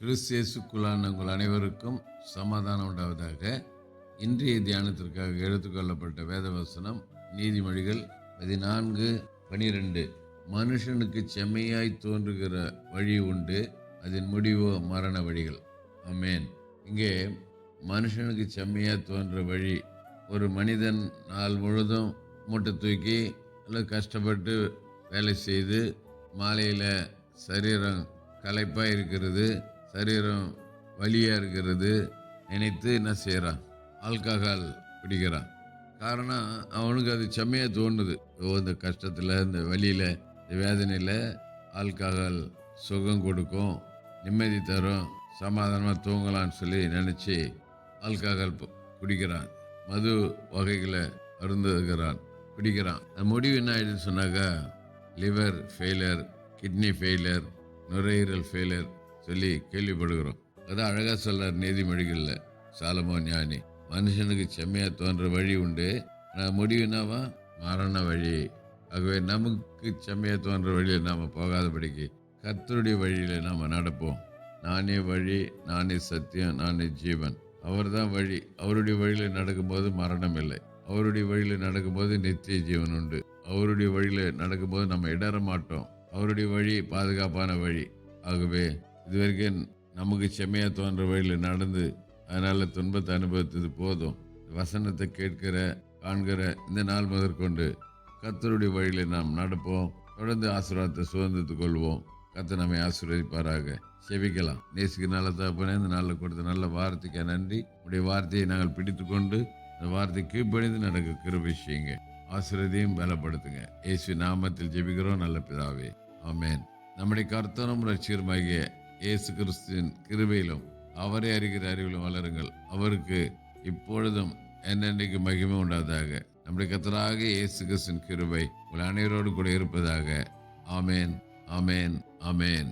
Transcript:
கிறிஸ்தியேசுக்குள்ளான உங்கள் அனைவருக்கும் சமாதானம் உண்டாவதாக. இன்றைய தியானத்திற்காக எடுத்துக்கொள்ளப்பட்ட வேதவசனம் நீதிமொழிகள் பதினான்கு பனிரெண்டு. மனுஷனுக்கு செம்மையாய் தோன்றுகிற வழி உண்டு அதன் முடிவோ மரண வழிகள். அமேன் இங்கே மனுஷனுக்கு செம்மையாக தோன்ற வழி ஒரு மனிதன் நாள் முழுதும் மூட்டை தூக்கி நல்லா கஷ்டப்பட்டு வேலை செய்து மாலையில் சரீரம் களைப்பாக இருக்கிறது சரீரம் வலியாக இருக்கிறது நினைத்து என்ன செய்கிறான் ஆல்கஹால் பிடிக்கிறான் காரணம் அவனுக்கு அது செம்மையாக தோணுது. ஓ இந்த கஷ்டத்தில் இந்த வழியில் இந்த வேதனையில் ஆல்கஹால் சுகம் கொடுக்கும் நிம்மதி தரும் சமாதானமாக தூங்கலான்னு சொல்லி நினச்சி ஆல்கஹால் பு- குடிக்கிறான். மது வகைகளை அருந்துகிறான் பிடிக்கிறான் அந்த முடிவு என்ன ஆயிடுன்னு சொன்னாக்கா லிவர் ஃபெயிலியர் கிட்னி ஃபெயிலியர் நுரையீரல் ஃபெயிலியர் சொல்லி கேள்விப்படுகிறோம். அதான் அழகாக சொல்றார் நீதிமொழிகளில் சாலமோ ஞானி மனுஷனுக்கு செம்மையாக தோன்ற வழி உண்டு. ஆனால் முடிவு என்னவா? மரண வழி. ஆகவே நமக்கு செம்மையாக தோன்ற வழியில் நாம் போகாதபடிக்கு கத்தருடைய வழியில் நாம் நடப்போம். நானே வழி நானே சத்தியம் நானே ஜீவன். அவர் தான் வழி. அவருடைய வழியில் நடக்கும்போது மரணம் இல்லை. அவருடைய வழியில் நடக்கும்போது நித்திய ஜீவன் உண்டு. அவருடைய வழியில் நடக்கும்போது நம்ம இடற மாட்டோம். அவருடைய வழி பாதுகாப்பான வழி. ஆகவே இதுவரைக்கும் நமக்கு செம்மையாக தோன்ற வழியில் நடந்து அதனால் துன்பத்தை அனுபவித்தது போதும். வசனத்தை கேட்கிற காண்கிற இந்த நாள் முதற்கொண்டு கர்த்தருடைய வழியில் நாம் நடப்போம். தொடர்ந்து ஆசீர்வாதத்தை சுதந்திரத்துக் கொள்வோம். கத்தை நம்மை ஆசீர்வதிப்பாராக. செவிக்கலாம் நேசுக்கு நல்ல தகப்பனே இந்த நாளில் கொடுத்த நல்ல வார்த்தைக்கு நன்றி. உடைய வார்த்தையை நாங்கள் பிடித்து கொண்டு அந்த வார்த்தை கீழ்ப்பணிந்து நடக்க கிருபை செய்யுங்க. பலப்படுத்துங்க. இயேசு நாமத்தில் ஜெபிக்கிறோம். நல்ல பிதாவே. ஆமேன். நம்முடைய கர்த்தனும் ரட்சியருமாகிய இயேசு கிறிஸ்துவின் கிருபையிலும் அவரை அறிகிற அறிவிலும் வளருங்கள். அவருக்கு இப்பொழுதும் என்னென்னைக்கு மகிமை உண்டாதாக நம்முடைய கத்தராக இயேசு கிறிஸ்துவின் கிருபை உங்கள் அனைவரோடு கூட இருப்பதாக. ஆமேன் ஆமேன் ஆமேன்.